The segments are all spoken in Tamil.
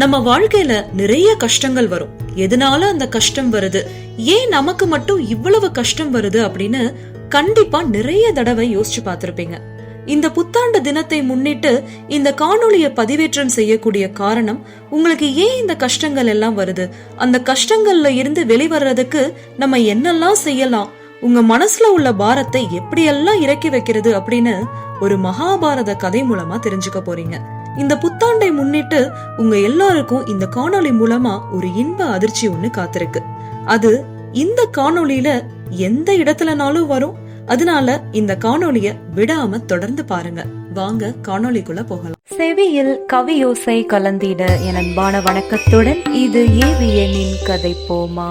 நம்ம வாழ்க்கையில நிறைய கஷ்டங்கள் வரும். எதனால அந்த கஷ்டம் வருது? ஏன் நமக்கு மட்டும் இவ்வளவு கஷ்டம் வருது அப்படின்னு கண்டிப்பா நிறைய தடவை யோசிச்சு பார்த்திருப்பீங்க. இந்த புத்தாண்டு தினத்தை முன்னிட்டு இந்த காணொளியை பதிவேற்றம் செய்யக்கூடிய காரணம் உங்களுக்கு ஏன் இந்த கஷ்டங்கள் எல்லாம் வருது? அந்த கஷ்டங்கள்ல இருந்து வெளிவர்றதுக்கு நம்ம என்னெல்லாம் செய்யலாம்? உங்க மனசுல உள்ள பாரத்தை எப்படியெல்லாம் இறக்கி வைக்கிறது அப்படின்னு ஒரு மகாபாரத கதை மூலமா தெரிஞ்சுக்க போறீங்க. இந்த புத்தாண்டை முன்னிட்டு உங்க எல்லாருக்கும் இந்த காணொளி மூலமா ஒரு இன்ப அதிர்ச்சி ஒண்ணு காத்திருக்கு. அது இந்த காணொளியில எந்த இடத்துலனாலும் வரும். அதனால இந்த காணொளிய விடாம தொடர்ந்து பாருங்க. வாங்க காணொளிக்குள்ள போகலாம். செவியில் கவியோசை கலந்திட என் அன்பான வணக்கத்துடன் இது ஏவியனின் கதை போமா.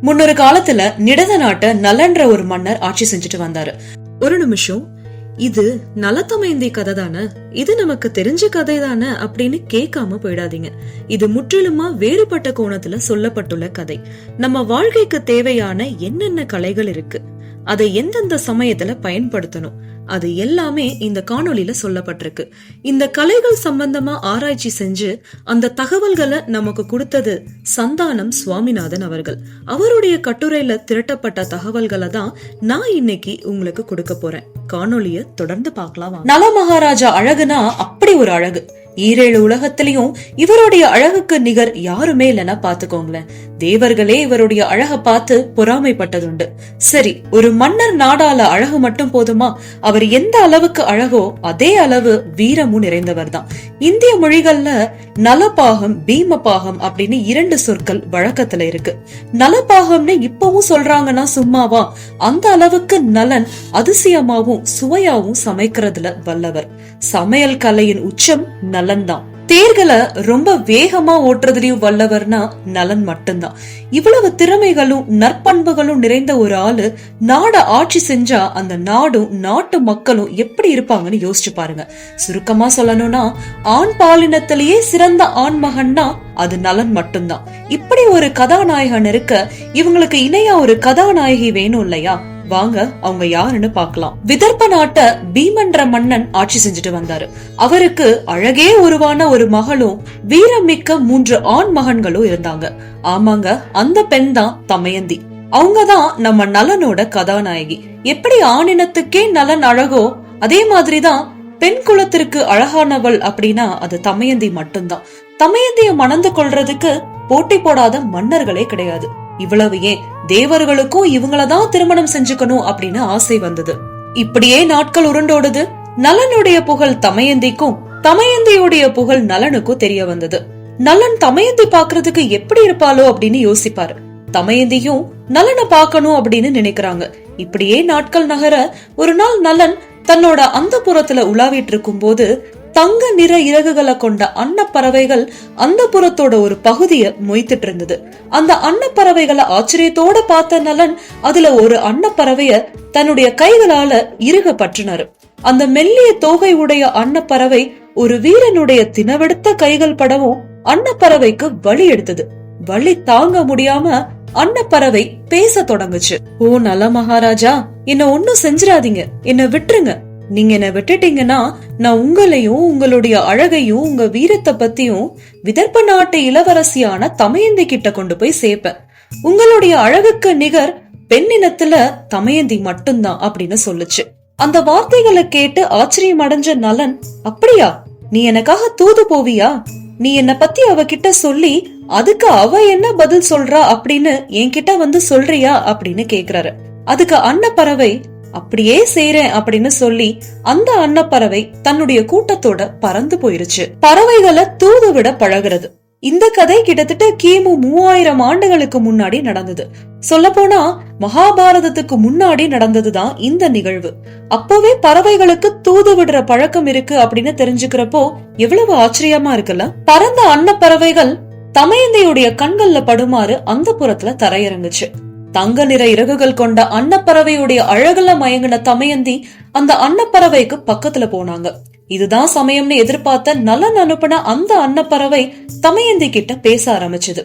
முன்னொரு காலத்துல நிடத நாட்டை நலன்ற ஒரு மன்னர் ஆட்சி செஞ்சுட்டு வந்தாரு. ஒரு நிமிஷம். இது நலத்தமைந்தி கதை தானே இது நமக்கு தெரிஞ்ச கதை தானே அப்படின்னு கேட்காம போயிடாதீங்க. இது முற்றிலுமா வேறுபட்ட கோணத்துல சொல்லப்பட்டுள்ள கதை. நம்ம வாழ்க்கைக்கு தேவையான என்னென்ன கலைகள் இருக்கு? அதை எந்தெந்த சமயத்துல பயன்படுத்தணும்? அது எல்லாமே இந்த காணொளியில சொல்லப்பட்டிருக்கு. இந்த கலைகள் சம்பந்தமா ஆராய்ச்சி செஞ்சு அந்த தகவல்களை நமக்கு கொடுத்தது சந்தானம் சுவாமிநாதன் அவர்கள். அவருடைய கட்டுரையில திரட்டப்பட்ட தகவல்களை தான் நான் இன்னைக்கு உங்களுக்கு கொடுக்க போறேன். காணொலிய தொடர்ந்து பார்க்கலாம் நல மகாராஜா அழகுனா அப்படி ஒரு அழகு. ஈரேழு உலகத்திலையும் இவருடைய அழகுக்கு நிகர் யாருமே இல்லைன்னா பாத்துக்கோங்களேன் தேவர்களே இவருடைய அழக பார்த்து பொறாமைப்பட்டதுண்டு. சரி ஒரு மன்னர் நாடால அழகு மட்டும் போதுமா? அவர் எந்த அளவுக்கு அழகோ அதே அளவு வீரமும் நிறைந்தவர் தான் இந்திய மொழிகள்ல நலபாகம் பீமபாகம் அப்படின்னு இரண்டு சொற்கள் வழக்கத்துல இருக்கு. நலபாகம்னு இப்பவும் சொல்றாங்கன்னா சும்மாவா? அந்த அளவுக்கு நலன் அதிசயமாவும் சுவையாவும் சமைக்கிறதுல வல்லவர். சமையல் கலையின் உச்சம் நலன்தான். தேர்களை ரொம்ப வேகமா ஓட்டுறதுலயும் வல்லவர்னா நலன் மட்டும்தான். இவ்வளவு திறமைகளும் நற்பண்புகளும் நிறைந்த ஒரு ஆளு நாட ஆட்சி செஞ்சா அந்த நாடும் நாட்டு மக்களும் எப்படி இருப்பாங்கன்னு யோசிச்சு பாருங்க. சுருக்கமா சொல்லணும்னா ஆண் பாலினத்திலேயே சிறந்த ஆண் மகன்னா அது நலன் மட்டும்தான். இப்படி ஒரு கதாநாயகன் இருக்க இவங்களுக்கு இணையா ஒரு கதாநாயகி வேணும் இல்லையா? வாங்க அவங்க யாருன்னு பாக்கலாம் விதர்ப்ப நாட்ட பீமன்ற மன்னன் ஆட்சி செஞ்சுட்டு வந்தாரு. அவருக்கு அழகே உருவான ஒரு மகளும் வீரமிக்க மூன்று ஆண் மகன்களும் இருந்தாங்க. ஆமாங்க அந்த பெண் தான் தமயந்தி. அவங்கதான் நம்ம நலனோட கதாநாயகி. எப்படி ஆணினத்துக்கே நலன் அழகோ அதே மாதிரிதான் பெண் குலத்திற்கு அழகானவள் அப்படின்னா அது தமயந்தி மட்டும்தான். தமயந்திய மணந்து கொள்றதுக்கு போட்டி போடாத மன்னர்களே கிடையாது. இவ்வளவு ஏன்? தேவர்களுக்கும் இவங்களதான் திருமணம் செஞ்சுக்கணும் அப்படின்னு ஆசை வந்தது. இப்படியே நாட்கள் உருண்டோடுது. நலனுடைய புகழ் தமயந்திக்கும் தமயந்தியுடைய புகழ் நலனுக்கும் தெரிய வந்தது. நலன் தமயந்தி பாக்குறதுக்கு எப்படி இருப்பாளோ அப்படின்னு யோசிப்பாரு. தமயந்தியும் நலனை பார்க்கணும் அப்படின்னு நினைக்கிறாங்க. இப்படியே நாட்கள் நகர ஒரு நாள் நலன் தன்னோட அந்த புறத்துல உலாவிட்டு இருக்கும் போது தங்க நிற இறகுகளை கொண்ட அன்னப்பறவைகள் அந்த புறத்தோட ஒரு பகுதியை மொய்த்துட்டு இருந்தது அந்த அன்னப்பறவைகளை ஆச்சரியத்தோட பார்த்த நலன் அதுல ஒரு அன்னப்பறவைய தன்னுடைய கைகளால இறுக பற்றினாரு அந்த மெல்லிய தோகை உடைய அன்னப்பறவை ஒரு வீரனுடைய தினவெடுத்த கைகள் படவும் அன்னப்பறவைக்கு வலி எடுத்தது. வழி தாங்க முடியாம அன்னப்பறவை பேச தொடங்குச்சு. ஓ நல மகாராஜா என்ன ஒன்னும் செஞ்சிடாதீங்க. என்ன விட்டுருங்க. நீங்க என்ன விட்டுட்டீங்கன்னா நான் உங்களையும் உங்களுடைய அழகையும் உங்க வீரத்தை பத்தியும் விதர்ப்ப நாட்டு இளவரசியான தமயந்தி கிட்ட கொண்டு போய் சேர்ப்பேன். உங்களுடைய அழகுக்கு நிகர் பெண்ணினத்துல தமயந்தி மட்டும்தான் அப்படின்னு சொல்லுச்சு. அந்த வார்த்தைகளை கேட்டு ஆச்சரியம் அடைஞ்ச நலன் அப்படியா? நீ எனக்காக தூது போவியா? நீ என்ன பத்தி அவகிட்ட சொல்லி அதுக்கு அவ என்ன பதில் சொல்றா? அப்படின்னு என்கிட்ட வந்து சொல்றியா? அப்படின்னு கேக்குறாரு. அதுக்கு அன்னப்பறவை அப்படியே செய்றேன் அப்படின்னு சொல்லி அந்த அன்னப்பறவை தன்னுடைய கூட்டத்தோட பறந்து போயிருச்சு. பறவைகளை தூது விட பழகிறது. இந்த கதை கிட்டத்தட்ட கிமு மூவாயிரம் ஆண்டுகளுக்கு முன்னாடி நடந்தது. சொல்ல போனா மகாபாரதத்துக்கு முன்னாடி நடந்ததுதான் இந்த நிகழ்வு. அப்போவே பறவைகளுக்கு தூது விடுற பழக்கம் இருக்கு அப்படின்னு தெரிஞ்சுக்கிறப்போ எவ்வளவு ஆச்சரியமா இருக்குல்ல? பறந்த அன்னப்பறவைகள் தமயந்தையுடைய கண்கள்ல படுமாறு அந்த புறத்துல தரையிறங்குச்சு. தங்க நிற இறகுகள் கொண்ட அன்னப்பறவையுடைய அழகுல மயங்கின தமயந்தி அந்த அன்னப்பறவைக்கு பக்கத்துல போனாங்க. இதுதான் சமயம்னு எதிர்பார்த்த நலன் அனுப்பின அந்த அன்னப்பறவை தமயந்தி கிட்ட பேச ஆரம்பிச்சது.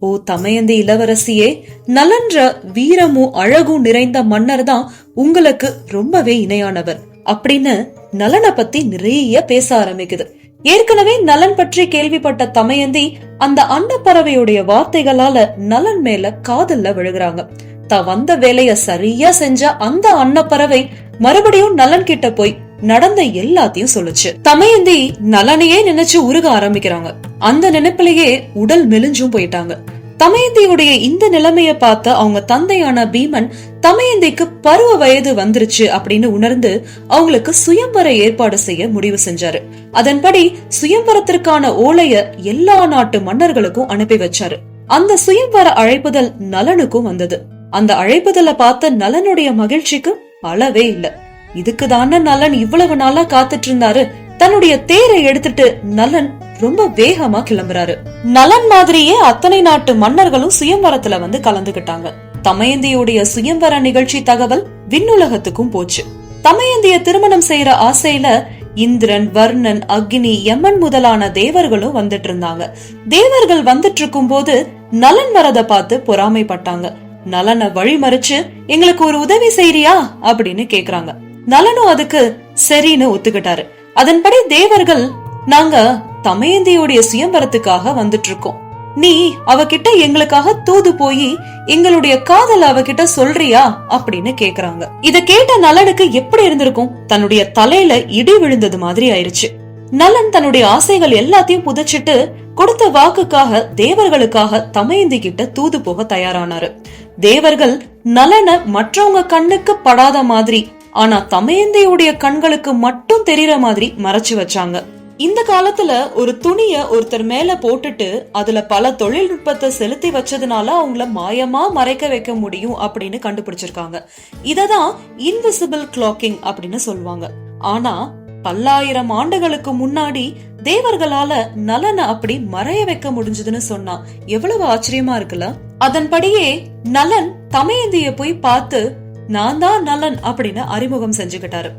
ஓ தமயந்தி இளவரசியே நலன்ற வீரமும் அழகும் நிறைந்த மன்னர் தான் உங்களுக்கு ரொம்பவே இணையானவர். அப்படின்னு நலனை பத்தி நிறைய பேச ஆரம்பிக்குது. ஏற்கனவே நலன் பற்றி கேள்விப்பட்ட தமயந்தி அந்த அன்னப்பறவையுடைய வார்த்தைகளால நலன் மேல காதல்ல விழுகிறாங்க. தான் வந்த வேலைய சரியா செஞ்ச அந்த அன்னப்பறவை மறுபடியும் நலன் கிட்ட போய் நடந்த எல்லாத்தையும் சொல்லுச்சு. தமயந்தி நலனையே நினைச்சு உருக ஆரம்பிக்கிறாங்க. அந்த நினைப்பிலேயே உடல் மெலிஞ்சும் போயிட்டாங்க. தமயந்தியுடைய இந்த நிலைமைய பார்த்த அவங்க தந்தையான பீமன் தமயந்திக்கு பருவ வயது வந்துருச்சு அப்படின்னு உணர்ந்து அவங்களுக்கு சுயம்பர ஏற்பாடு செய்ய முடிவு செஞ்சாரு. அதன்படி சுயம்பரத்திற்கான ஓலைய எல்லா நாட்டு மன்னர்களுக்கும் அனுப்பி வச்சாரு. அந்த சுயம்பர அழைப்புதல் நலனுக்கும் வந்தது. அந்த அழைப்புதலை பார்த்த நலனுடைய மகிழ்ச்சிக்கு அளவே இல்ல. இதுக்கு தானே நலன் இவ்வளவு நாளா காத்துட்டு இருந்தாரு. தன்னுடைய தேரை எடுத்துட்டு நலன் ரொம்ப வேகமா கிளம்புறாரு. நலன் மாதிரியே அத்தனை நாட்டு மன்னர்களும் சுயம்பரத்துல வந்து கலந்துகிட்டாங்க. தமயந்தியுடைய சுயம்பர நிகழ்ச்சி தகவல் விண்ணுலகத்துக்கும் போச்சு. தமயந்திய திருமணம் செய்யற ஆசையில இந்திரன் வர்ணன் அக்னி யமன் முதலான தேவர்களும் வந்துட்டு இருந்தாங்க தேவர்கள் வந்துட்டு இருக்கும் போது நலன் வரத பார்த்து பொறாமைப்பட்டாங்க. நலனை வழிமறிச்சு எங்களுக்கு ஒரு உதவி செய்யறியா அப்படின்னு கேக்குறாங்க. நலனும் அதுக்கு சரின்னு ஒத்துக்கிட்டாரு. அதன்படி தேவர்கள் நாங்க தமயந்தியுடைய சுயம்பரத்துக்காக வந்துட்டு இருக்கோம் நீ அவகிட்ட எங்களுக்காக தூது போய் எங்களுடைய காதல் அவகிட்ட சொல்றியா? அப்படின்னு கேக்குறாங்க. இத கேட்ட நலனுக்கு எப்படி இருந்திருக்கும்? தன்னுடைய தலையில இடி விழுந்தது மாதிரி ஆயிருச்சு. நலன் தன்னுடைய ஆசைகள் எல்லாத்தையும் புதைச்சிட்டு கொடுத்த வாக்குக்காக தேவர்களுக்காக தமயந்தி கிட்ட தூது போக தயாரானாரு. தேவர்கள் நலனை மற்றவங்க கண்ணுக்கு படாத மாதிரி ஆனா தமயந்தியுடைய கண்களுக்கு மட்டும் தெரியற மாதிரி மறைச்சு வச்சாங்க. இந்த காலத்துல ஒரு துணிய ஒருத்தர் மேல போட்டுட்டு அதுல பல தொழில்நுட்பத்தை செலுத்தி வச்சதுனால அவங்கள மாயமா மறைக்க வைக்க முடியும் அப்படின்னு கண்டுபிடிச்சிருக்காங்க. இததான் இன்விசிபிள் கிளாக்கிங் அப்படின்னு சொல்லுவாங்க. ஆனா பல்லாயிரம் ஆண்டுகளுக்கு முன்னாடி தேவர்களால நலனை அப்படி மறைய வைக்க முடிஞ்சதுன்னு சொன்னா எவ்வளவு ஆச்சரியமா இருக்குல்ல? அதன்படியே நலன் தமையந்திய போய் பார்த்து நான் தான் நலன் அப்படின்னு அறிமுகம் செஞ்சுக்கிட்டாரு.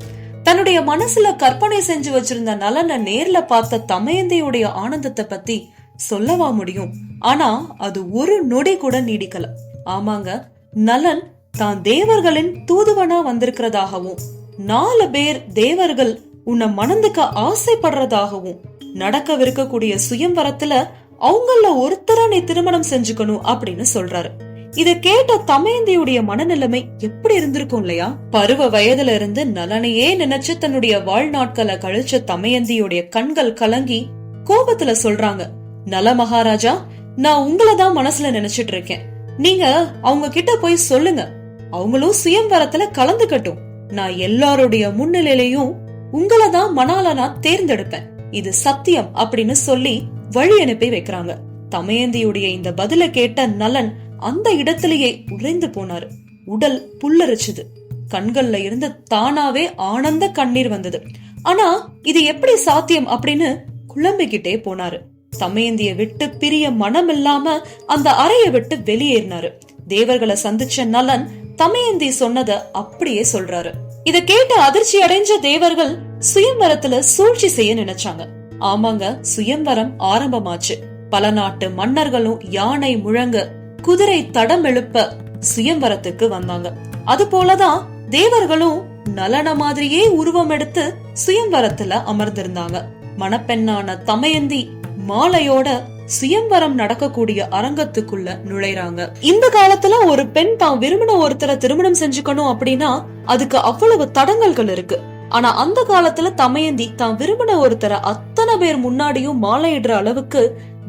தன்னுடைய மனசுல கற்பனை செஞ்சு வச்சிருந்த நலனை நேர்ல பார்த்த தமயந்தியுடைய ஆனந்தத்தை பத்தி சொல்லவா முடியும். ஆனா அது ஒரு நொடி கூட நீடிக்கல. ஆமாங்க நலன் தான் தேவர்களின் தூதுவனா வந்திருக்கிறதாகவும் நாலு பேர் தேவர்கள் உன்னை மணந்துக்க ஆசைப்படுறதாகவும் நடக்கவிருக்கக்கூடிய சுயம்பரத்துல அவங்கள ஒருத்தர நீ திருமணம் செஞ்சுக்கணும் அப்படின்னு சொல்றாரு. இத கேட்ட தமயந்தியுடைய மனநிலைமை எப்படி இருந்திருக்கும் இல்லையா? பருவ வயதுல இருந்து நலனையே நினைச்சு தன்னுடைய வாழ்நாட்களை கழிச்ச தமயந்தியுடைய கண்கள் கலங்கி கோபத்துல சொல்றாங்க நல மகாராஜா நான் உங்களை தான் மனசுல நினைச்சிட்டு இருக்கேன். நீங்க அவங்க கிட்ட போய் சொல்லுங்க. அவங்களும் சுயம்பரத்துல கலந்துக்கட்டும். நான் எல்லாருடைய முன்னிலையிலையும் உங்களை தான் மணால நான் தேர்ந்தெடுப்பேன். இது சத்தியம் அப்படின்னு சொல்லி வழி அனுப்பி வைக்கிறாங்க. தமயந்தியுடைய இந்த பதில கேட்ட நலன் அந்த இடத்திலேயே உறைந்து போனாரு. உடல் புல்லரிச்சது. கண்கள்ல இருந்து தானாவே ஆனந்த கண்ணீர் வந்தது. ஆனா இது எப்படி சாத்தியம் அப்படின்னு குழம்பிக்கிட்டே போனாரு. சமயந்திய விட்டு பிரிய மனம் இல்லாம அந்த அறைய விட்டு வெளியேறினாரு. தேவர்களை சந்திச்ச நலன் தமயந்தி சொன்னத அப்படியே சொல்றாரு. இத கேட்டு அதிர்ச்சி அடைஞ்ச தேவர்கள் சுயம்பரத்துல சூழ்ச்சி செய்ய நினைச்சாங்க. ஆமாங்க சுயம்பரம் ஆரம்பமாச்சு. பல நாட்டு மன்னர்களும் யானை முழங்க குதிரை தடம் எழுப்ப சுயம்பரத்துக்கு வந்தாங்க. அது போலதான் தேவர்களும் நலன மாதிரியே உருவம் எடுத்து சுயம்பரத்துல அமர்ந்திருந்தாங்க. மணப்பெண்ணான தமயந்தி மாலையோட சுயம்பரம் நடக்கக்கூடிய அரங்கத்துக்குள்ள நுழைறாங்க. இந்த காலத்துல ஒரு பெண் தான் விரும்பின ஒருத்தரை திருமணம் செஞ்சுக்கணும் அப்படின்னா அதுக்கு அவ்வளவு தடங்கல்கள் இருக்கு. ஆனா அந்த காலத்துல தமயந்தி தான் விரும்பின ஒருத்தரை அத்தனை பேர் முன்னாடியும் மாலையிடுற அளவுக்கு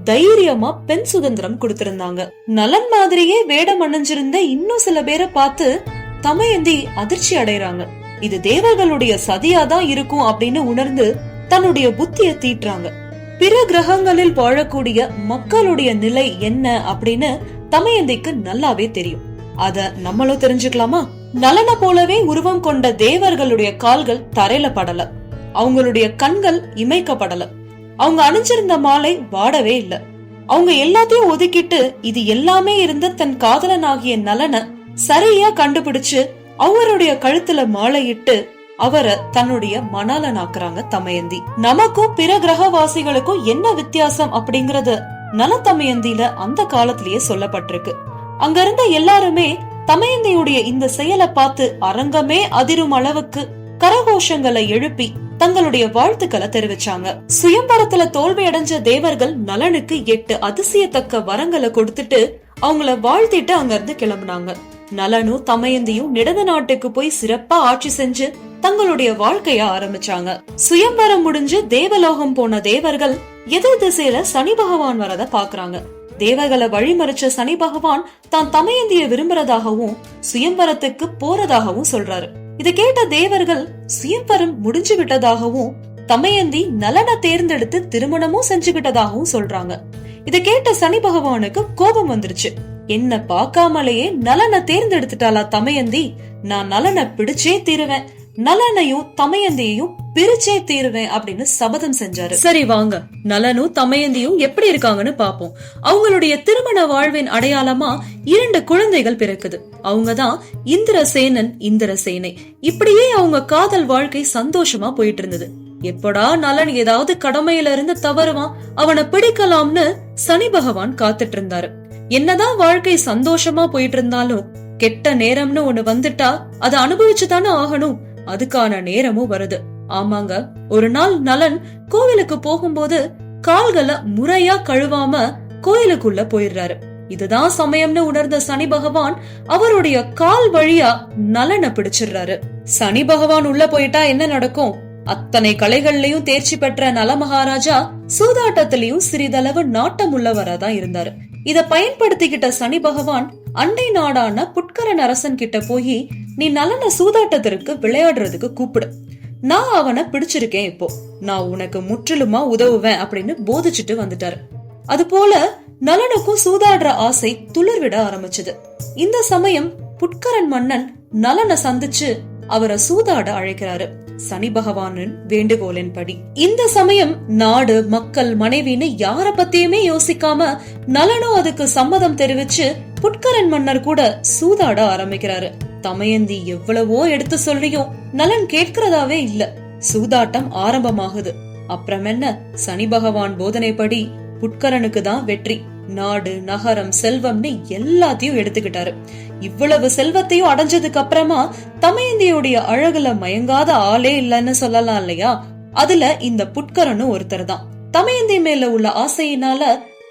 தைரியமா பெண் சுதந்திரம் கொடுத்திருந்தாங்க. நலன் மாதிரியே வேடம் அணிஞ்சிருந்த இன்னும் சில பேரை பார்த்து தமயந்தி அதிர்ச்சி அடைறாங்க. இது தேவர்களுடைய சதியாதான் இருக்கும் அப்படின்னு உணர்ந்து தன்னுடைய புத்திய தீட்டுறாங்க. பிற கிரகங்களில் வாழக்கூடிய மக்களுடைய நிலை என்ன அப்படின்னு தமயந்திக்கு நல்லாவே தெரியும். அத நம்மளும் தெரிஞ்சுக்கலாமா? நலன போலவே உருவம் கொண்ட தேவர்களுடைய கால்கள் தரையில படல. அவங்களுடைய கண்கள் இமைக்கப்படல. அவங்க அணிஞ்சிருந்த மாலை வாடவே இல்ல. அவங்க எல்லாத்தையும் ஒதுக்கிட்டு இது எல்லாமே இருந்த தன் காதலனாகிய நலனை சரியா கண்டுபிடிச்சு அவருடைய கழுத்துல மாலையிட்டு அவரை தன்னுடைய மணாலனாக்குறாங்க தமயந்தி. நமக்கும் பிற கிரகவாசிகளுக்கும் என்ன வித்தியாசம் அப்படிங்கறது நலத்தமயந்தியில அந்த காலத்திலேயே சொல்லப்பட்டிருக்கு. அங்க இருந்த எல்லாருமே தமயந்தியுடைய இந்த செயலை பார்த்து அரங்கமே அதிரும் அளவுக்கு கரகோஷங்களை எழுப்பி தங்களுடைய வாழ்த்துக்களை தெரிவிச்சாங்க. சுயம்பரத்துல தோல்வி அடைஞ்ச தேவர்கள் நலனுக்கு எட்டு அதிசயத்தக்க வரங்களை கொடுத்துட்டு அவங்கள வாழ்த்திட்டு அங்க இருந்து கிளம்புனாங்க. நலனும் தமயந்தியும் நிடத நாட்டுக்கு போய் சிறப்பா ஆட்சி செஞ்சு தங்களுடைய வாழ்க்கைய ஆரம்பிச்சாங்க. சுயம்பரம் முடிஞ்சு தேவலோகம் போன தேவர்கள் எதிர் திசையில சனி பகவான் வரத பாக்குறாங்க. தேவர்களை வழிமறிச்ச சனி பகவான் தான் தமயந்திய விரும்புறதாகவும் சுயம்பரத்துக்கு போறதாகவும் சொல்றாரு. இதை கேட்ட தேவர்கள் சுயம்பரம் முடிஞ்சு விட்டதாகவும் தமயந்தி நலனை தேர்ந்தெடுத்து திருமணமும் செஞ்சுகிட்டதாகவும் சொல்றாங்க. இத கேட்ட சனி பகவானுக்கு கோபம் வந்துருச்சு. என்ன பார்க்காமலேயே நலனை தேர்ந்தெடுத்துட்டாளா தமயந்தி? நான் நலனை பிடிச்சே தீருவேன். நலனையும் தமயந்தியையும் பிரிச்சே தீருவேன் அப்படின்னு சபதம் செஞ்சாரு. சரி வாங்க. நலனும் தமயந்தியும் எப்படி இருக்காங்கன்னு பாப்போம். அவங்களுடைய திருமண வாழ்வின் அடையாளமா இரண்டு குழந்தைகள் பிறக்குது. அவங்கதான் இந்திரசேனன் இந்திரசேனை. இப்படியே அவங்க காதல் வாழ்க்கை சந்தோஷமா போயிட்டு இருந்தது எப்படா நலன் ஏதாவது கடமையில இருந்து தவறுவான் அவனை பிடிக்கலாம்னு சனி பகவான் காத்துட்டு இருந்தாரு என்னதான் வாழ்க்கை சந்தோஷமா போயிட்டு இருந்தாலும் கெட்ட நேரம்னு ஒண்ணு வந்துட்டா அதை அனுபவிச்சுதானே ஆகணும். அதுக்கான நேரமும் வருது. ஆமாங்க. ஒரு நாள் நலன் கோவிலுக்கு போகும்போது கால்களை முறையா கழுவாம கோயிலுக்குள்ள போயிடுறாரு. இதுதான் சமயம்னு உணர்ந்த சனி பகவான் அவருடைய கால் வழியா நலனை பிடிச்சிடுறாரு. சனி பகவான் உள்ள போயிட்டா என்ன நடக்கும்? அத்தனை கலைகள்லயும் தேர்ச்சி பெற்ற நல மகாராஜா சூதாட்டத்திலயும் சிறிதளவு நாட்டம் உள்ளவராதான் இருந்தாரு. இத பயன்படுத்திக்கிட்ட சனி பகவான் அண்டை நாடான புட்கரன் அரசன் கிட்ட போய் நீ நலன சூதாட்டத்திற்கு விளையாடுறதுக்கு கூப்பிடு. நான் அவனை பிடிச்சிருக்கேன் இப்போ. நான் உனக்கு முற்றிலுமா உதவுவேன் அப்படின்னு போதிச்சுட்டு வந்துட்டாரு. அது போல நலனுக்கும் சூதாடுற ஆசை துளிர்விட ஆரம்பிச்சது. இந்த சமயம் புட்கரன் மன்னன் நலனை சந்திச்சு அவரை சூதாட அழைக்கிறாரு. சனி பகவானின் வேண்டுகோளின்படி. இந்த சமயம் நாடு மக்கள் மனைவின்னு யார பத்தியுமே யோசிக்காம நலனும் அதுக்கு சம்மதம் தெரிவிச்சு புட்கரன் மன்னர் கூட சூதாட ஆரம்பிக்கிறாரு. தமயந்தி எவ்வளவோ எடுத்து சொல்லியும் நலன் கேட்கிறதாவே இல்ல. சூதாட்டம் ஆரம்பமாகுது. அப்புறம் என்ன சனி பகவான் போதனைப்படி புட்கரனுக்கு தான் வெற்றி. நாடு நகரம் செல்வம்னு எல்லாத்தையும் எடுத்துக்கிட்டாரு. இவ்வளவு செல்வத்தையும் அடைஞ்சதுக்கு அப்புறமா தமயந்தியுடைய அழகுல மயங்காத ஆளே இல்லைன்னு சொல்லலாம் இல்லையா? அதுல இந்த புட்கரனும் ஒருத்தர் தான் தமயந்தி மேல உள்ள ஆசையினால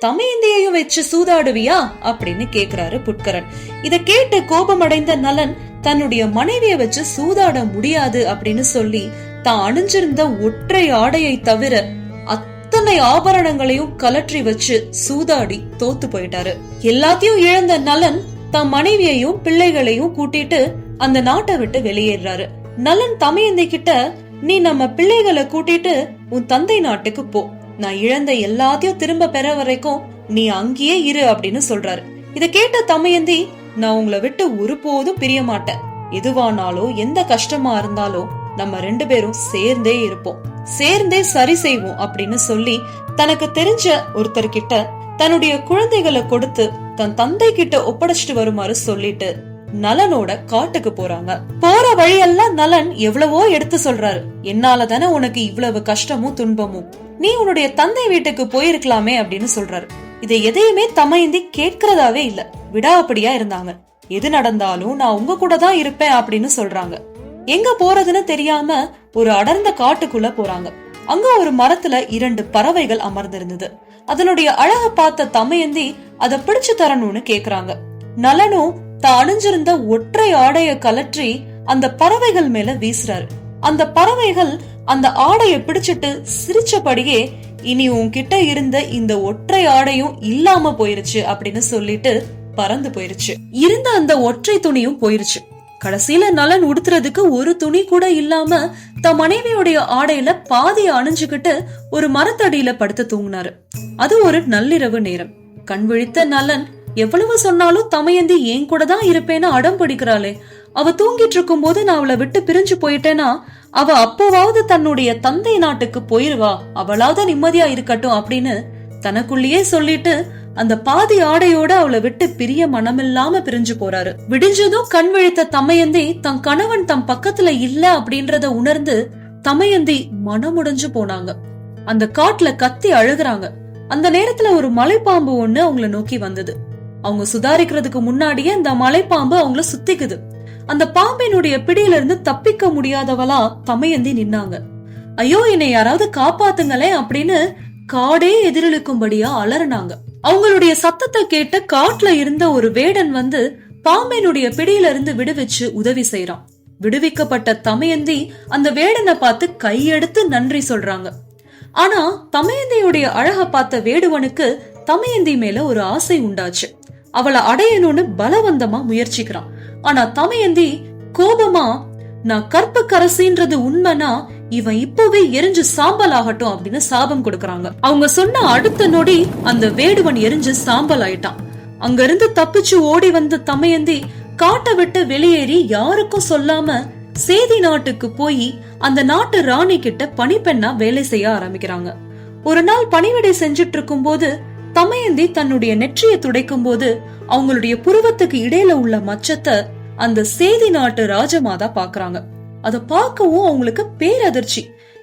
தமயந்தியையும் வச்சு சூதாடுவியா? அப்படின்னு கேக்குறாரு புட்கரன். இத கேட்டு கோபமடைந்த நலன் தன்னுடைய மனைவியை வச்சு சூதாட முடியாது அப்படின்னு சொல்லி தான் அணிஞ்சிருந்த ஒற்றை ஆடையை தவிர அத்தனை ஆபரணங்களையும் கலற்றி வச்சு சூதாடி தோத்து போயிட்டாரு. எல்லாத்தையும் இழந்த நலன் தன் மனைவியையும் பிள்ளைகளையும் கூட்டிட்டு அந்த நாட்டை விட்டு வெளியேறாரு. நலன் தமையந்தை கிட்ட நீ நம்ம பிள்ளைகளை கூட்டிட்டு உன் தந்தை நாட்டுக்கு போ. நான் இழந்த எல்லாத்தையும் திரும்ப பெற வரைக்கும் நீ அங்கேயே இரு அப்படின்னு சொல்றாரு. இத கேட்ட தமயந்தி நான் உங்களை விட்டு ஒருபோதும் பிரிய மாட்டேன். எதுவானாலும் எந்த கஷ்டமா இருந்தாலும் நம்ம ரெண்டு பேரும் சேர்ந்தே இருப்போம். சேர்ந்தே சரி செய்வோம் அப்படின்னு சொல்லி தனக்கு தெரிஞ்ச ஒருத்தர் கிட்ட தன்னுடைய குழந்தைகளை கொடுத்து தன் தந்தை கிட்ட ஒப்படைச்சிட்டு வருமாறு சொல்லிட்டு நலனோட காட்டுக்கு போறாங்க. போற வழியெல்லாம் நலன் எவ்வளவோ எடுத்து சொல்றாரு. என்னால தானே உனக்கு இவ்வளவு கஷ்டமும் துன்பமும். நீ உன்னுடைய தந்தை வீட்டுக்கு போயிருக்கலாமே அப்படின்னு சொல்றாரு. இதை எதையுமே தமையந்தி கேட்கறதாவே இல்ல. விடாப்படியா இருந்தாங்க. எது நடந்தாலும் நான் உங்க கூட தான் இருப்பேன் அப்படின்னு சொல்றாங்க. எங்க போறதுன்னு தெரியாம ஒரு அடர்ந்த காட்டுக்குள்ள போறாங்க. அங்க ஒரு மரத்துல இரண்டு பறவைகள் அமர்ந்திருந்தது. அதனுடைய அழக பார்த்த தமையந்தி அத பிடிச்சு தரணும்னு கேக்குறாங்க. நலனும் தான் அணிஞ்சிருந்த ஒற்றை ஆடைய கலற்றி அந்த பறவைகள் மேல வீசுறாரு. அந்த பறவைகள் அந்த ஆடைய பிடிச்சிட்டு சிரிச்சபடியே இனி உன்கிட்ட இருந்த இந்த ஒற்றை ஆடையும் இல்லாம போயிருச்சு அப்படின்னு சொல்லிட்டு பறந்து போயிருச்சு. இருந்த அந்த ஒற்றை துணியும் போயிருச்சு. கடைசியில நலன் உடுத்துறதுக்கு ஒரு துணி கூட இல்லாம தன் மனைவியுடைய ஆடையில பாதிய அணிஞ்சுகிட்டு ஒரு மரத்தடியில படுத்து தூங்கினாரு. அது ஒரு நள்ளிரவு நேரம். கண் விழித்த நலன் எவ்வளவு சொன்னாலும் தமையந்தி என் கூட தான் இருப்பேன்னு அடம் பிடிக்கிறாளே. அவ தூங்கிட்டு இருக்கும் போது நான் அவளை விட்டு பிரிஞ்சு போயிட்டேனா? அவ அப்போவாவது தன்னுடைய தந்தை நாட்டுக்கு போயிருவா. அவளாவது நிம்மதியா இருக்கட்டும் அப்படின்னு தனக்குள்ளேயே சொல்லிட்டு அந்த பாதி ஆடையோட அவளை விட்டு பிரிய மனமில்லாம பிரிஞ்சு போறாரு. விடிஞ்சதும் கண் விழித்த தமையந்தி தன் கணவன் தம் பக்கத்துல இல்ல அப்படின்றத உணர்ந்து தமையந்தி மனமுடைஞ்சு போனாங்க. அந்த காட்டுல கத்தி அழுகுறாங்க. அந்த நேரத்துல ஒரு மலைப்பாம்பு ஒண்ணு அவங்கள நோக்கி வந்தது. அவங்க சுதாரிக்கிறதுக்கு முன்னாடியே அந்த மலைப்பாம்பு அவங்கள சுத்திக்குது. அந்த பாம்பினுடைய பிடியில இருந்து தப்பிக்க முடியாதவளா தமையந்தி நின்னாங்க. ஐயோ என்னை யாராவது காப்பாத்துங்களே அப்படின்னு காடே எதிரொலிக்கும்படியா அலறினாங்க. அவங்களுடைய சத்தத்தை கேட்ட காட்டுல இருந்த ஒரு வேடன் வந்து பாம்பினுடைய பிடியில இருந்து விடுவிச்சு உதவி செய்யறான் விடுவிக்கப்பட்ட தமயந்தி அந்த வேடனை பார்த்து கையெடுத்து நன்றி சொல்றாங்க. ஆனா தமயந்தியுடைய அழக பார்த்த வேடுவனுக்கு தமயந்தி மேல ஒரு ஆசை உண்டாச்சு. அவளை அடையணும்னு பலவந்தமா முயற்சிக்கிறான். ஆனா தமையந்தி கோபமா? நான் கற்பக்கரசின்றது உண்மைனா இவன் இப்பவே எரிஞ்சு சாம்பல் ஆகட்டும் அப்படின்னு சாபம் கொடுக்கறாங்க. அவங்க சொன்ன அடுத்த நொடி அந்த வேடுவன் எரிஞ்சு சாம்பல் ஆயிட்டான் அங்க இருந்து தப்பிச்சு ஓடி வந்த தமையந்தி காட்டை விட்டு வெளியேறி யாருக்கும் சொல்லாம சேதி நாட்டுக்கு போய் அந்த நாட்டு ராணி கிட்ட பணிப்பெண்ணா வேலை செய்ய ஆரம்பிக்கிறாங்க. ஒரு நாள் பணிவிடை செஞ்சுட்டு இருக்கும் போது தமயந்தி தன்னுடைய நெற்றியை துடைக்கும் போது அவங்களுடைய புருவத்துக்கு இடையில உள்ள மச்சத்தை அந்த சேதி நாட்டு ராஜமாதா பாக்குறாங்க. அத பார்க்கவும் அவங்களுக்கு பேரதிர்ச்சி.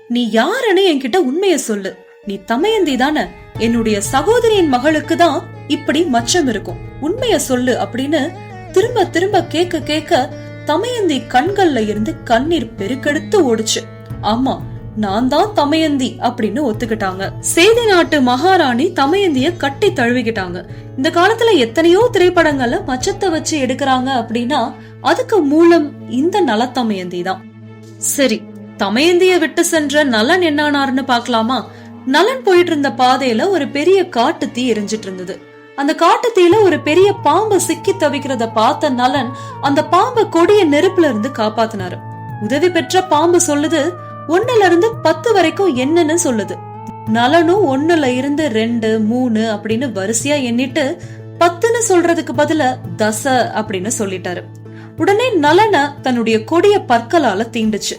நீ யாருன்னு என்கிட்ட உண்மைய சொல்லு. நீ தமயந்தி தானே. என்னுடைய சகோதரியின் மகளுக்கு தான் இப்படி மச்சம் இருக்கும். உண்மைய சொல்லு அப்படின்னு திரும்ப திரும்ப கேட்க கேட்க தமயந்தி கண்கள்ல இருந்து கண்ணீர் பெருக்கெடுத்து ஓடுச்சு. ஆமா நான் தான் தமயந்தி அப்படின்னு ஒத்துக்கிட்டாங்க. சேதி நாட்டு மகாராணி தமயந்திய கட்டி தழுவிக்கிட்டாங்க. இந்த காலத்துல எத்தனையோ திரைப்படங்கள்ல மச்சத்தை வச்சு எடுக்கிறாங்க அப்படின்னா அதுக்கு மூலம் இந்த நலத்தமயந்தி தான். சரி தமயந்திய விட்டு சென்ற நலன் என்னானாருன்னு பாக்கலாமா நலன் போயிட்டு இருந்த பாதையில ஒரு பெரிய காட்டு தீ எரிஞ்சிட்டு இருந்தது அந்த காட்டு தீயில ஒரு பெரிய பாம்பு சிக்கி தவிக்கிறத பார்த்த நலன் அந்த பாம்பை கொடிய நெருப்புல இருந்து காப்பாத்தினாரு. உதவி பெற்ற பாம்பு சொல்லுது ஒண்ணுல இருந்து பத்து வரைக்கும் என்னன்னு சொல்லுது. நலனும் ஒண்ணுல இருந்து ரெண்டு மூணு அப்படின்னு வரிசையா எண்ணிட்டு பத்துன்னு சொல்றதுக்கு பதில தச அப்படின்னு சொல்லிட்டாரு. உடனே நலன தன்னுடைய கொடிய பற்களால தீண்டுச்சு.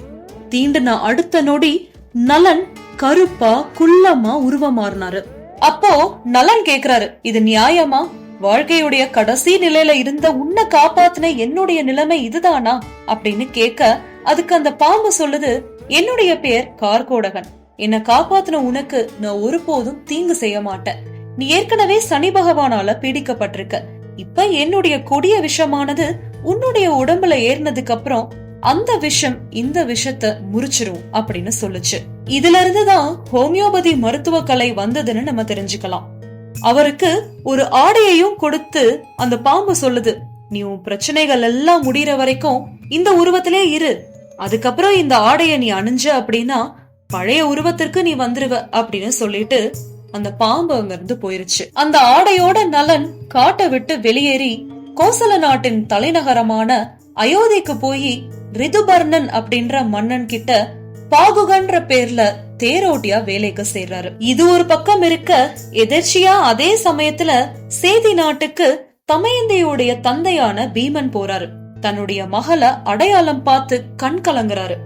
தீண்டுன அடுத்த நொடி நலன் கருப்பா குள்ளமா உருவமாறினாரு. அப்போ நலன் கேக்குறாரு இது நியாயமா? வாழ்க்கையுடைய கடைசி நிலையில இருந்த உன்னை காப்பாத்தின என்னுடைய நிலைமை இதுதானா? அப்படின்னு கேட்க அதுக்கு அந்த பாம்பு சொல்லுது என்னுடைய பேர் கார்கோடகன். என்னை காப்பாத்தின உனக்கு நான் ஒருபோதும் தீங்கு செய்ய மாட்டேன். நீ ஏற்கனவே சனி பகவானால பீடிக்கப்பட்டிருக்க. இப்ப என்னுடைய கொடிய விஷமானது உன்னுடைய உடம்புல ஏறினதுக்கு அப்புறம் அந்த விஷம் இந்த விஷத்தை முறிச்சிரும் அப்படின்னு சொல்லுச்சு. இதுல இருந்துதான் ஹோமியோபதி மருத்துவ கலை வந்ததுன்னு நம்ம தெரிஞ்சுக்கலாம். அவருக்கு ஒரு ஆடையையும் கொடுத்து அந்த பாம்பு சொல்லுது நீ உன் பிரச்சனைகள் எல்லாம் முடிகிற வரைக்கும் இந்த உருவத்திலே இரு. அதுக்கப்புறம் இந்த ஆடைய நீ அணிஞ்ச அப்படின்னா பழைய உருவத்திற்கு நீ வந்துருவ அப்படின்னு சொல்லிட்டு அந்த பாம்பு அங்க இருந்து போயிருச்சு. அந்த ஆடையோட நலன் காட்டை விட்டு வெளியேறி கோசல நாட்டின் தலைநகரமான அயோத்திக்கு போய் ரிதுபர்ணன் அப்படின்ற மன்னன் கிட்ட பாகுகன்ற பேர்ல தேரோட்டியா வேலைக்கு சேர்றாரு. இது ஒரு பக்கம் இருக்க எதிர்ச்சியா அதே சமயத்துல சேதி நாட்டுக்கு தமையந்தையுடைய தந்தையான பீமன் போறாரு. தன்னுடைய மகளை அடையாளம் பார்த்து கண் கலங்குறாரு.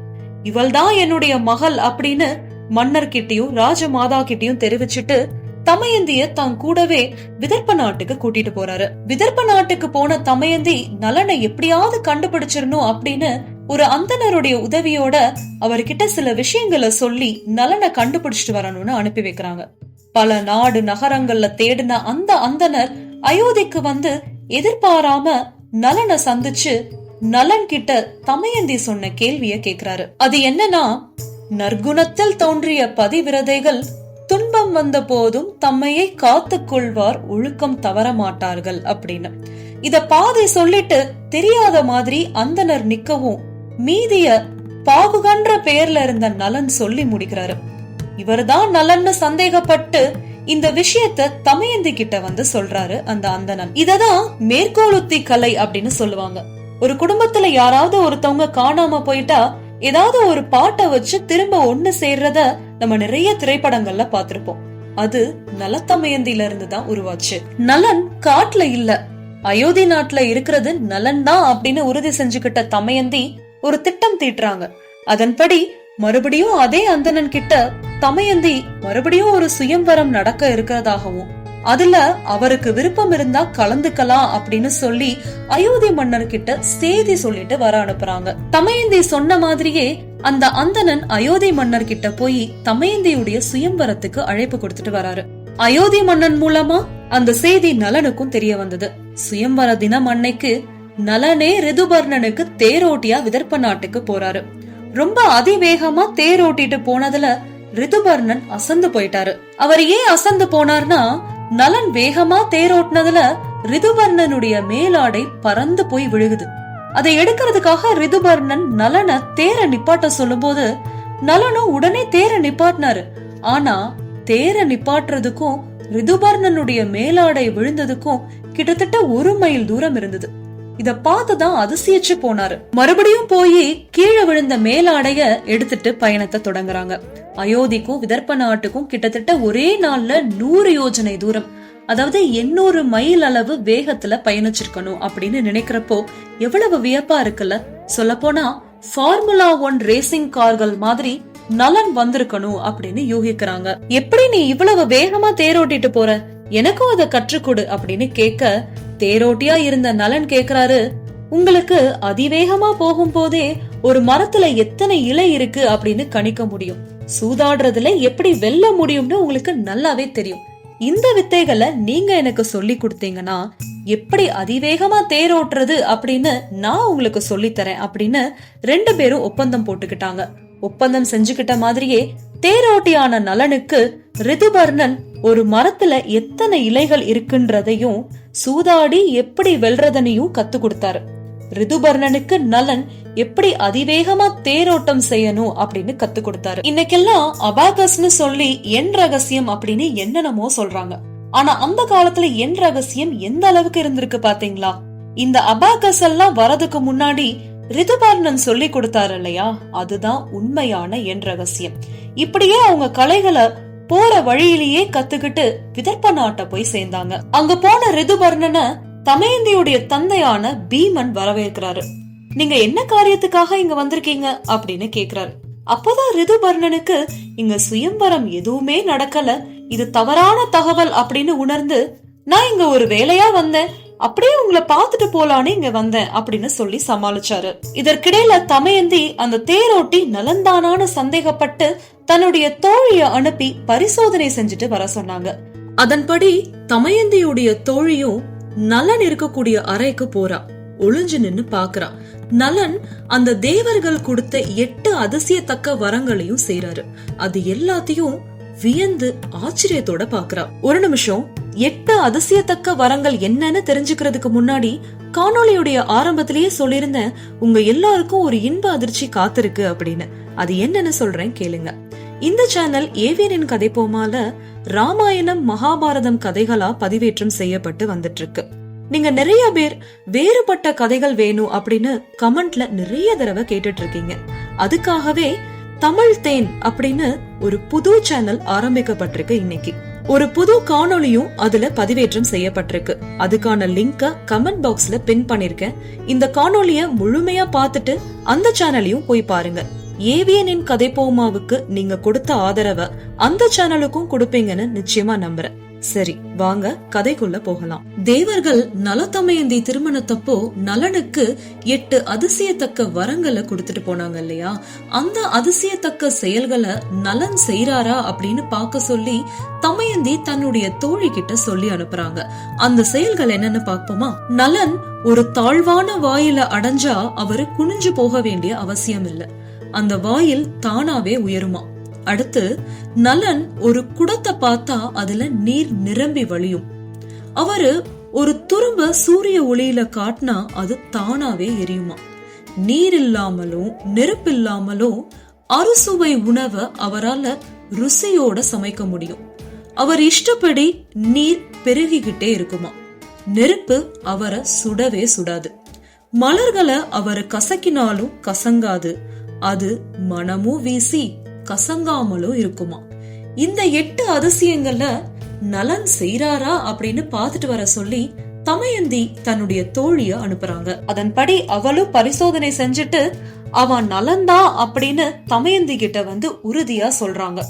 இவள்தான் என்னுடைய மகள் அப்படின்னு மன்னர் கிட்டயும் ராஜமாதா கிட்டயும் தெரிவிச்சுட்டு தமயந்திய தான் கூடவே விதர்ப்ப நாட்டுக்கு கூட்டிட்டு போறாரு. விதர்ப்ப நாட்டுக்கு போன தமயந்தி நலனை எப்படியாவது கண்டுபிடிச்சிடணும் அப்படின்னு ஒரு அந்தனருடைய உதவியோட அவர்கிட்ட சில விஷயங்களை சொல்லி நலனை கண்டுபிடிச்சிட்டு வரணும்னு அனுப்பி வைக்கிறாங்க. பல நாடு நகரங்கள்ல தேடின அந்த அந்தனர் அயோத்திக்கு வந்து எதிர்பாராம நலனை சந்திச்சு நலன் கிட்ட தமயந்தி சொன்ன கேள்விய கேக்குறாரு. அது என்னன்னா நற்குணத்தில் தோன்றிய பதிவிரதைகள் துன்பம் வந்த போதும் தம்மையை காத்து கொள்வார் ஒழுக்கம் தவற மாட்டார்கள் அப்படின்னு. இத பாதை சொல்லிட்டு தெரியாத மாதிரி அந்தனர் நிக்கவும் மீதிய பாகுகன்ற பெயர்ல இருந்த நலன் சொல்லி முடிக்கிறாரு. இவர்தான் நலன்னு சந்தேகப்பட்டு இந்த விஷயத்த தமையந்தி கிட்ட வந்து சொல்றாரு அந்த அந்தணன். இததான் மேற்கோளுத்தி கலை அப்படின்னு சொல்லுவாங்க. ஒரு குடும்பத்துல யாராவது ஒருத்தவங்க காணாம போயிட்டா ஏதாவது ஒரு பாட்டை வச்சு திரும்ப ஒண்ணு சேர்றத நம்ம நிறைய திரைப்படங்கள்ல பாத்திருப்போம் அது நலத்தமயந்தில இருந்து தான் உருவாச்சு. நலன் காட்டுல இல்ல. அயோத்தி நாட்டுல இருக்கிறது நலன் தான் அப்படின்னு உறுதி செஞ்சுக்கிட்ட தமயந்தி ஒரு திட்டம் தீட்டுறாங்க. அதன்படி மறுபடியும் அதே அந்தணன் கிட்ட தமயந்தி மறுபடியும் ஒரு சுயம்வரம் நடக்க இருக்கிறதாகவும் அதுல அவருக்கு விருப்பம் இருந்தா கலந்துக்கலாம் அப்படின்னு சொல்லி அயோத்தி மன்னர் கிட்ட செய்தி சொல்லிட்டு வர அனுப்புறாங்க. தமயந்தி சொன்ன மாதிரியே அந்த அந்தணன் அயோத்தி மன்னர் கிட்ட போய் தமயந்தியுடைய சுயம்பரத்துக்கு அழைப்பு கொடுத்துட்டு வராரு. அயோத்தி மன்னன் மூலமா அந்த செய்தி நலனுக்கும் தெரிய வந்தது. சுயம்வர தினம் அன்னைக்கு நலனே ரிதுபர்ணனுக்கு தேரோட்டியா விதர்ப்ப நாட்டுக்கு போறாரு. ரொம்ப அதிவேகமா தேரோட்டிட்டு போனதுல ரிதுபர்ணன் அசந்து போயிட்டாரு. அவர் ஏன் அசந்து போனார்னா நலன் வேகமா தேரோட்டினதுல ரிதுபர்ணனுடைய மேலாடை பறந்து போய் விழுகுது. அதை எடுக்கிறதுக்காக ரிதுபர்ணன் நலன தேர நிப்பாட்ட சொல்லும்போது நலனும் உடனே தேர நிப்பாட்டினாரு. ஆனா தேர நிப்பாட்டுறதுக்கும் ரிதுபர்ணனுடைய மேலாடை விழுந்ததுக்கும் கிட்டத்தட்ட ஒரு மைல் தூரம் இருந்தது. இத பார்த்துதான் அதிசயிச்சு போனாரு. மறுபடியும் போய் கீழே விழுந்த மேலாடைய எடுத்துட்டு பயணத்தை தொடங்குறாங்க. அயோத்திக்கும் விதர்ப்ப நாட்டுக்கும் கிட்டத்தட்ட ஒரே நாள்ல நூறு யோஜனை தூரம். அதாவது எண்ணூறு மைல் அளவு வேகத்துல பயணிச்சிருக்கணும் அப்படின்னு நினைக்கிறப்போ எவ்வளவு வியப்பா இருக்குல்ல? சொல்ல போனா ஃபார்முலா ஒன் ரேசிங் கார்கள் மாதிரி நலன் வந்திருக்கணும் அப்படின்னு யூகிக்கிறாங்க. எப்படி நீ இவ்வளவு வேகமா தேரோட்டிட்டு போற? எனக்கும் அதை கற்றுக்கொடு அப்படின்னு கேட்க தேரோட்டியா இருந்த நலன் கேக்குறாரு. உங்களுக்கு அதிவேகமா போகும் போதே ஒரு மரத்துல எத்தனை இலை இருக்கு அப்படின்னு கணிக்க முடியும். சூதாடுறதுல எப்படி வெல்ல முடியும்னு உங்களுக்கு நல்லாவே தெரியும். இந்த வித்தைகளை நீங்க எனக்கு சொல்லி கொடுத்தீங்கன்னா எப்படி அதிவேகமா தேரோட்டுறது அப்படின்னு நான் உங்களுக்கு சொல்லித்தரேன் அப்படின்னு ரெண்டு பேரும் ஒப்பந்தம் போட்டுக்கிட்டாங்க. ஒப்பந்தம் செஞ்சுக்கிட்ட மாதிரியே தேரோட்டியான நலனுக்கு ரிதுபர்ணன் ஒரு மரத்துல எத்தனை இலைகள் இருக்குன்றதையும் சூதாடி எப்படி வெல்றதனையும் கத்து கொடுத்தாரு. ரிதுபர்ணனுக்கு நலன் எப்படி அதிவேகமா தேரோட்டம் செய்யணும் அப்படின்னு கத்து கொடுத்தாரு. இன்னைக்கெல்லாம் அபாகஸ்னு சொல்லி என் ரகசியம் அப்படின்னு என்னென்னமோ சொல்றாங்க. ஆனா அந்த காலத்துல என் ரகசியம் எந்த அளவுக்கு இருந்திருக்கு பாத்தீங்களா? இந்த அபாகஸ் எல்லாம் வரதுக்கு முன்னாடி ரிதுபர்ணன் சொல்லி கொடுத்தாரு இல்லையா அதுதான் உண்மையான என் ரகசியம். இப்படியே அவங்க கலைகளை போற வழியிலேயே கத்துக்கிட்டு விதர்ப்ப நாட்டை போய் சேர்ந்தாங்க. அங்க போன ரிதுபர்ணனை தமயந்தியுடைய தந்தையான பீமன் வரவேற்கிறாரு. நீங்க என்ன காரியத்துக்காக இங்க வந்திருக்கீங்க? அப்படின்னு கேக்குறாரு. அப்போதான் ரிதுபர்ணனுக்கு இங்க சுயம்பரம் எதுவுமே நடக்கல. இது தவறான தகவல் அப்படின்னு உணர்ந்து நான் இங்க ஒரு வேலையா வந்தேன். அப்படியே உங்களை பார்த்துட்டு போலான்னு இங்க வந்தேன் அப்படின்னு சொல்லி சமாளிச்சாரு. இதற்கிடையில தமயந்தி அந்த தேரோட்டி நலந்தானான்னு சந்தேகப்பட்டு தன்னுடைய தோழிய அனுப்பி பரிசோதனை செஞ்சுட்டு வர சொன்னாங்க. அதன்படி தமயந்தியுடைய தோழியும் நலன் இருக்கக்கூடிய அறைக்கு போறா. ஒளிஞ்சு நின்னு பாக்குறா. நலன் அந்த தேவர்கள் கொடுத்த எட்டு அதிசயத்தக்க வரங்களையும் செய்றாரு. அது எல்லாத்தையும் வியந்து ஆச்சரியத்தோட பாக்குறா. ஒரு நிமிஷம் எட்டு அதிசயத்தக்க வரங்கள் என்னன்னு தெரிஞ்சுக்கிறதுக்கு முன்னாடி காணொளியுடைய ஆரம்பத்திலேயே சொல்லியிருந்தேன் உங்க எல்லாருக்கும் ஒரு இன்ப அதிர்ச்சி காத்திருக்கு அப்படின்னு. அது என்னன்னு சொல்றேன் கேளுங்க. இந்த சேனல் ஏவியனின் கதை போமால ராமாயணம் மகாபாரதம் கதைகளா பதிவேற்றம் செய்யப்பட்டு வந்துட்டு இருக்கு நீங்க நிறைய பேர் வேறுபட்ட கதைகள் வேணும் அப்படின்னு கமெண்ட்ல நிறைய தடவை கேட்டுட்டு இருக்கீங்க அதுக்காகவே தமிழ் தேன் அப்படின்னு ஒரு புது சேனல் ஆரம்பிக்கப்பட்டிருக்கு இன்னைக்கு. ஒரு புது காணொளியும் அதுல பதிவேற்றம் செய்யப்பட்டிருக்கு. அதுக்கான லிங்க கமெண்ட் பாக்ஸ்ல பின் பண்ணிருக்கேன். இந்த காணொளிய முழுமையா பார்த்துட்டு அந்த சேனலையும் போய் பாருங்க. ஏவியனின் கதை போமாவுக்கு நீங்க கொடுத்த ஆதரவை அந்த சேனலுக்கும் கொடுப்பீங்கன்னு நிச்சயமா நம்புறேன். சரி வாங்க கதைக்குள்ள போகலாம். தேவர்கள் நலத்தமயந்தி திருமணத்தப்போ நலனுக்கு எட்டு அதிசயத்தக்க வரங்களை கொடுத்துட்டு போனாங்க இல்லையா? அந்த அதிசயத்தக்க செயல்களை நலன் செய்யறாரா அப்படின்னு பார்க்க சொல்லி தமயந்தி தன்னுடைய தோழி கிட்ட சொல்லி அனுப்புறாங்க. அந்த செயல்கள் என்னன்னு பார்ப்போமா? நலன் ஒரு தாழ்வான வாயில அடைஞ்சா அவரு குனிஞ்சு போக வேண்டிய அவசியம் இல்ல அந்த வாயில் தானாவே உயருமா? அடுத்து நலன் ஒரு குடத்தை பார்த்தா அதுல நீர் நிரம்பி வழியும். அவரு ஒரு துரும்ப சூரிய ஒளியில காட்டினா அது தானாவே எரியுமா? நீர் இல்லாமலும் நெருப்பில்லாமலும் அறுசுவை உணவை அவரால ருசியோட சமைக்க முடியும். அவர் இஷ்டப்படி நீர் பெருகிக்கிட்டே இருக்குமா? நெருப்பு அவரை சுடவே சுடாது. மலர்களை அவரை கசக்கினாலும் கசங்காது. அது மனமும் வீசி கசங்காமலும் இருக்குமா? இந்த எட்டு அதிசயங்கள்ல நலன் செய்யறாரா அப்படின்னு பாத்துட்டு வர சொல்லி தமயந்தி தன்னுடைய தோழிய அனுப்புறாங்க. அதன்படி அவளும் பரிசோதனை செஞ்சுட்டு அவன் நலந்தா அப்படின்னு தமயந்தி கிட்ட வந்து உறுதியா சொல்றாங்க.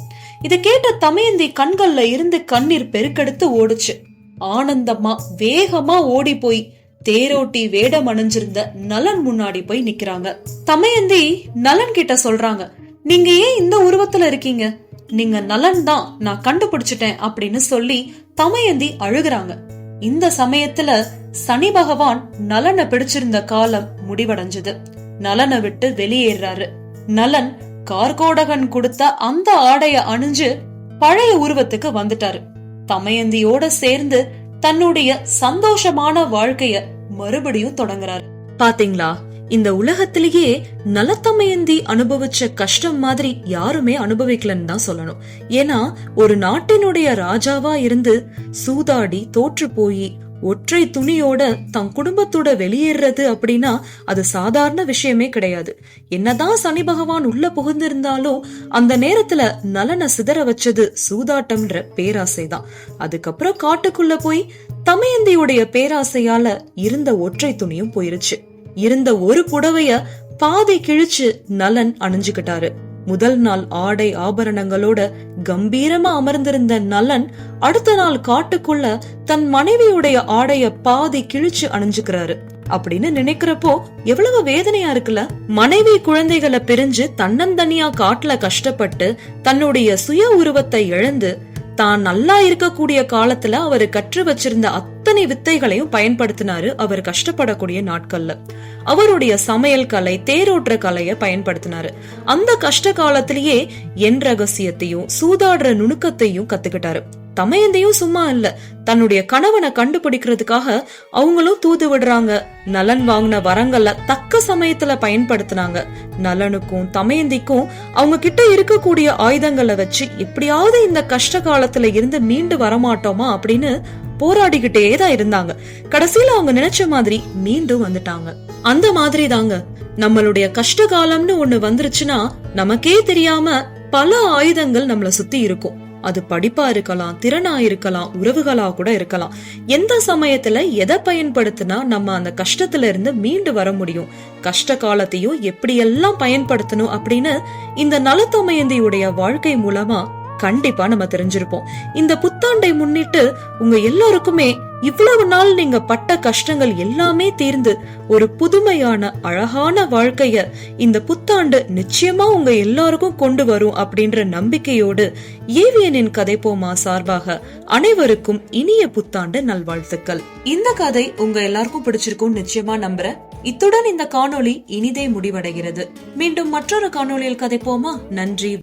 இத கேட்ட தமயந்தி கண்கள்ல இருந்து கண்ணீர் பெருக்கெடுத்து ஓடுச்சு. ஆனந்தமா வேகமா ஓடி போய் தேரோட்டி வேடம் அணிஞ்சிருந்த நலன் முன்னாடி போய் நிக்கிறாங்க. தமயந்தி நலன் கிட்ட சொல்றாங்க நீங்க ஏன் இந்த உருவத்துல இருக்கீங்க? நீங்க நலன் தான் நான் கண்டுபிடிச்சிட்டேன் அப்படின்னு சொல்லி தமயந்தி அழுகுறாங்க. இந்த சமயத்துல சனி பகவான் நலனை பிடிச்சிருந்த காலம் முடிவடைஞ்சது. நலனை விட்டு வெளியேறாரு. நலன் கார்கோடகன் கொடுத்த அந்த ஆடைய அணிஞ்சு பழைய உருவத்துக்கு வந்துட்டாரு. தமயந்தியோட சேர்ந்து தன்னுடைய சந்தோஷமான வாழ்க்கைய மறுபடியும் தொடங்குறாரு. பாத்தீங்களா? இந்த உலகத்திலேயே நலத்தமயந்தி அனுபவிச்ச கஷ்டம் மாதிரி யாருமே அனுபவிக்கலன்னு தான் சொல்லணும். ஏன்னா ஒரு நாட்டினுடைய ராஜாவா இருந்து சூதாடி தோற்று போய் ஒற்றை துணியோட தன் குடும்பத்தோட வெளியேறது அப்படின்னா அது சாதாரண விஷயமே கிடையாது. என்னதான் சனி பகவான் உள்ள புகுந்திருந்தாலும் அந்த நேரத்துல நலனை சிதற வச்சது சூதாட்டம்ன்ற பேராசை தான். அதுக்கப்புறம் காட்டுக்குள்ள போய் தமயந்தியுடைய பேராசையால இருந்த ஒற்றை துணியும் போயிருச்சு. இருந்த ஒரு புடவைய பாதி கிழிச்சு நலன் அணிஞ்சுக்கிட்டாரு. முதல் நாள் ஆடை ஆபரணங்களோட கம்பீரமா அமர்ந்திருந்த நலன் அடுத்த நாள் காட்டுக்குள்ள தன் மனைவியுடைய ஆடைய பாதி கிழிச்சு அணிஞ்சுக்கிறாரு. அப்படின்னு நினைக்கிறப்போ எவ்வளவு வேதனையா இருக்குல்ல? மனைவி குழந்தைகளை பிரிஞ்சு தன்னந்தனியா காட்டுல கஷ்டப்பட்டு தன்னுடைய சுய உருவத்தை இழந்து தான் நல்லா இருக்கக்கூடிய காலத்துல அவரு கற்று வச்சிருந்த அத்தனை வித்தைகளையும் பயன்படுத்தினாரு அவர் கஷ்டப்படக்கூடிய நாட்கள்ல. அவருடைய சமையல் கலை தேரோட்டுற கலையை பயன்படுத்தினாரு. அந்த கஷ்ட காலத்திலேயே என் ரகசியத்தையும் சூதாடுற நுணுக்கத்தையும் கத்துக்கிட்டாரு. தமையந்தையும் சும்மா இல்ல. தன்னுடைய கணவனை கண்டுபிடிக்கிறதுக்காக அவங்களும் தூது விடுறாங்க. நலன் வாங்கின வரங்களை தக்க சமயத்துல பயன்படுத்தினாங்க. நலனுக்கும் தமையந்திக்கும் அவங்க கிட்ட இருக்கக்கூடிய ஆயுதங்களை வச்சு எப்படியாவது இந்த கஷ்ட காலத்துல இருந்து மீண்டு வரமாட்டோமா அப்படின்னு போராடிக்கிட்டே தான் இருந்தாங்க. கடைசியில அவங்க நினைச்ச மாதிரி மீண்டும் வந்துட்டாங்க. அந்த மாதிரி தாங்க. நம்மளுடைய கஷ்ட காலம்னு ஒண்ணு வந்துருச்சுன்னா நமக்கே தெரியாம பல ஆயுதங்கள் நம்மள சுத்தி இருக்கும். அது படிப்பா இருக்கலாம் திறனா இருக்கலாம் உறவுகளா கூட இருக்கலாம். எந்த சமயத்துல எதை பயன்படுத்தினா நம்ம அந்த கஷ்டத்துல இருந்து மீண்டு வர முடியும்? கஷ்ட காலத்தையும் எப்படியெல்லாம் பயன்படுத்தணும் அப்படின்னு இந்த நலத்தமயந்தியுடைய வாழ்க்கை மூலமா கண்டிப்பா நம்ம தெரிஞ்சிருப்போம். இந்த புத்தாண்டை முன்னிட்டு உங்க எல்லாருக்குமே இவ்வளவு நாள் நீங்க பட்ட கஷ்டங்கள் எல்லாமே தீர்ந்து ஒரு புதுமையான அழகான வாழ்க்கைய இந்த புத்தாண்டு நிச்சயமா உங்க எல்லாருக்கும் கொண்டு வரும் அப்படின்ற நம்பிக்கையோடு ஏவியனின் கதை போமா சார்பாக அனைவருக்கும் இனிய புத்தாண்டு நல்வாழ்த்துக்கள். இந்த கதை உங்க எல்லாருக்கும் பிடிச்சிருக்கும் நிச்சயமா நம்புறேன். இத்துடன் இந்த காணொளி இனிதே முடிவடைகிறது. மீண்டும் மற்றொரு காணொளியில் கதைப்போமா நன்றி